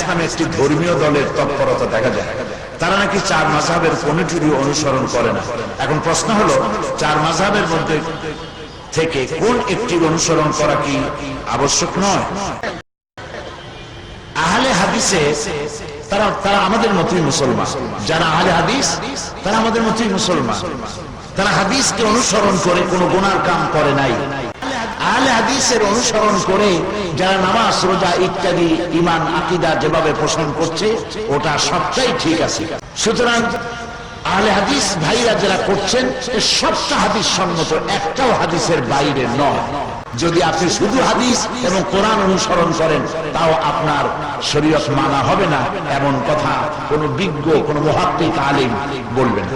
একটি ধর্মীয় দলের তৎপরতা দেখা যায়। তারা নাকি চার মাঝহের কোনটিরই অনুসরণ করে না। এখন প্রশ্ন হলো, চার মাঝহের মধ্যে থেকে কোন একটির অনুসরণ করা কি আবশ্যক নয়? আহলে হাদিসে তারা তারা আমাদের মতোই মুসলমান। যারা আহলে হাদিস, তারা আমাদের মতোই মুসলমান। তারা হাদিসকে অনুসরণ করে কোনো গুনার কাম করে নাই। আহলে হাদিসের অনুসরণ করে যারা নামাজ, রোজা ইত্যাদি ইমান আকিদা যেভাবে পোষণ করছে, ওটা সবটাই ঠিক আছে। সুতরাং আহলে হাদিস ভাইরা যারা করছেন সবটা হাদিস সম্মত, একটাও হাদিসের বাইরে নয়। যদি আপনি শুধু হাদিস এবং কোরআন অনুসরণ করেন, তাও আপনার শরীয়ত মানা হবে না, এমন কথা কোনো বিজ্ঞ, কোনো মহাত্মিক আলিম বলবেন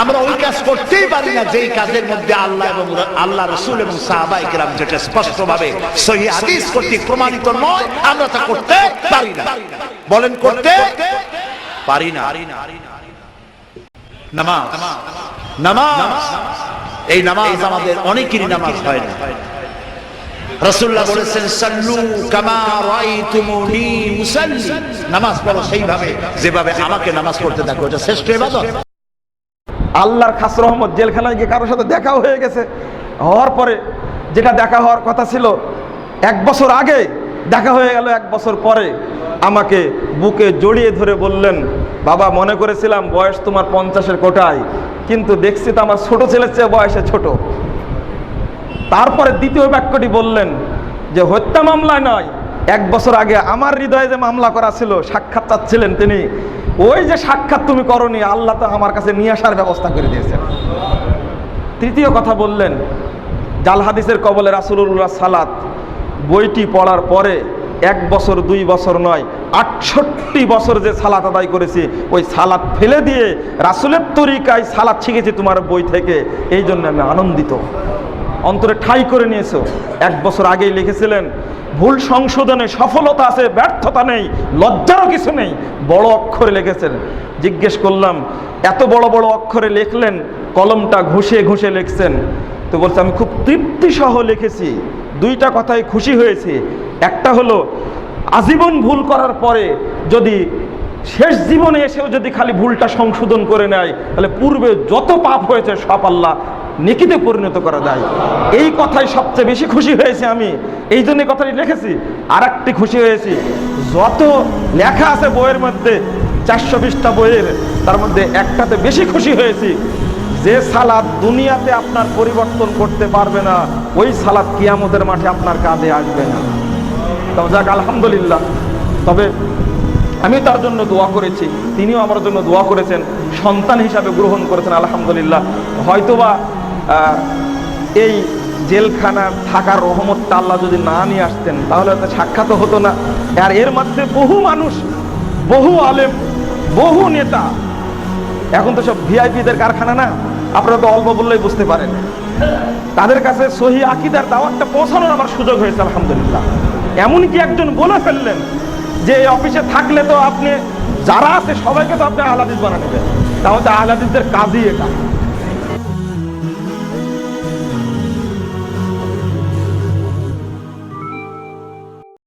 আমরা ওই কাজ করতেই পারি না, যেই কাজের মধ্যে আল্লাহ এবং আল্লাহ রসুল এবং সাহাবাই কেরাম যেটা স্পষ্ট ভাবে সহি হাদিস কর্তৃক প্রমাণিত নয়, আমরা তা করতে পারি না। বলেন, করতে পারি না। নামাজ। নামাজ। এই নামাজ আমাদের অনেকেরই নামাজ হয় না। রসুল্লাহ বলেছেন, সাল্লু কামা রাইতুমুনি মুসাল্লি। নামাজ পড়ো সেইভাবে, যেভাবে আমাকে নামাজ পড়তে দেখো, এটা শ্রেষ্ঠ ইবাদত। আল্লাহর খাস রহমত জেলখানায় গিয়ে কারোর সাথে দেখাও হয়ে গেছে। হওয়ার পরে যেটা দেখা হওয়ার কথা ছিল, এক বছর আগে দেখা হয়ে গেল, এক বছর পরে আমাকে বুকে জড়িয়ে ধরে বললেন, বাবা, মনে করেছিলাম বয়স তোমার পঞ্চাশের কোটায়, কিন্তু দেখছি তো আমার ছোট ছেলের চেয়ে বয়সে ছোট। তারপরে দ্বিতীয় বাক্যটি বললেন যে, হত্যা মামলায় নয় এক বছর আগে আমার হৃদয়ে যে মামলা করা ছিল, সাক্ষাৎ চাচ্ছিলেন তিনি। ওই যে সাক্ষাৎ তুমি করনি, আল্লাহ তো আমার কাছে নিয়ে আসার ব্যবস্থা করে দিয়েছেন। তৃতীয় কথা বললেন, জাল হাদিসের কবলে রাসুল্লাহ সালাত, বইটি পড়ার পরে এক বছর, দুই বছর নয়, আটষট্টি বছর যে সালাত আদায় করেছি, ওই সালাত ফেলে দিয়ে রাসুলের তরিকায় সালাত শিখেছি তোমার বই থেকে। এই জন্য আমি আনন্দিত। অন্তরে ঠাই করে নিয়েছো। এক বছর আগেই লিখেছিলেন, ভুল সংশোধনে সফলতা আছে, ব্যর্থতা নেই, লজ্জারও কিছু নেই। বড় অক্ষরে লিখেছেন। জিজ্ঞেস করলাম, এত বড় বড় অক্ষরে লিখলেন, কলমটা ঘুষে ঘুষে লিখছেন? তো বলছে, আমি খুব তৃপ্তি সহ লিখেছি, দুইটা কথায় খুশি হয়েছি। একটা হলো, আজীবন ভুল করার পরে যদি শেষ জীবনে এসেও যদি খালি ভুলটা সংশোধন করে নেয়, তাহলে পূর্বে যত পাপ হয়েছে, সব আল্লাহ নেকিতে পরিণত করা যায়। এই কথাই সবচেয়ে বেশি খুশি হয়েছে আমি। এই জন্য কথাটি লিখেছি। আর খুশি হয়েছি। যত লেখা আছে বইয়ের মধ্যে, চারশো বিশটা বইয়ের, তার মধ্যে একটাতে বেশি খুশি হয়েছি। যে সালাদ দুনিয়াতে আপনার পরিবর্তন করতে পারবে না, ওই সালাদ কিয়ামতের মাঠে আপনার কাজে আসবে না। তবে যাক, আলহামদুলিল্লাহ। তবে আমি তার জন্য দোয়া করেছি। তিনিও আমার জন্য দোয়া করেছেন। সন্তান হিসাবে গ্রহণ করেছেন, আলহামদুলিল্লাহ। হয়তোবা এই জেলখানা থাকার রহমতটা আল্লাহ যদি না নিয়ে আসতেন, তাহলে হয়তো সাক্ষাৎ হতো না। আর এর মধ্যে বহু মানুষ, বহু আলেম, বহু নেতা। এখন তো সব ভিআইপিদের কারখানা না, আপনারা তো অল্প বললেই বুঝতে পারেন। তাদের কাছে সহি আকিদার দাওয়াতটা পৌঁছানোর আমার সুযোগ হয়েছে, আলহামদুলিল্লাহ। এমনকি একজন বলে ফেললেন যে, এই অফিসে থাকলে তো আপনি, যারা আছে সবাইকে তো আপনি আহলাদিস বানা নেবেন। তাহলে আহলাদিসদের কাজই এটা।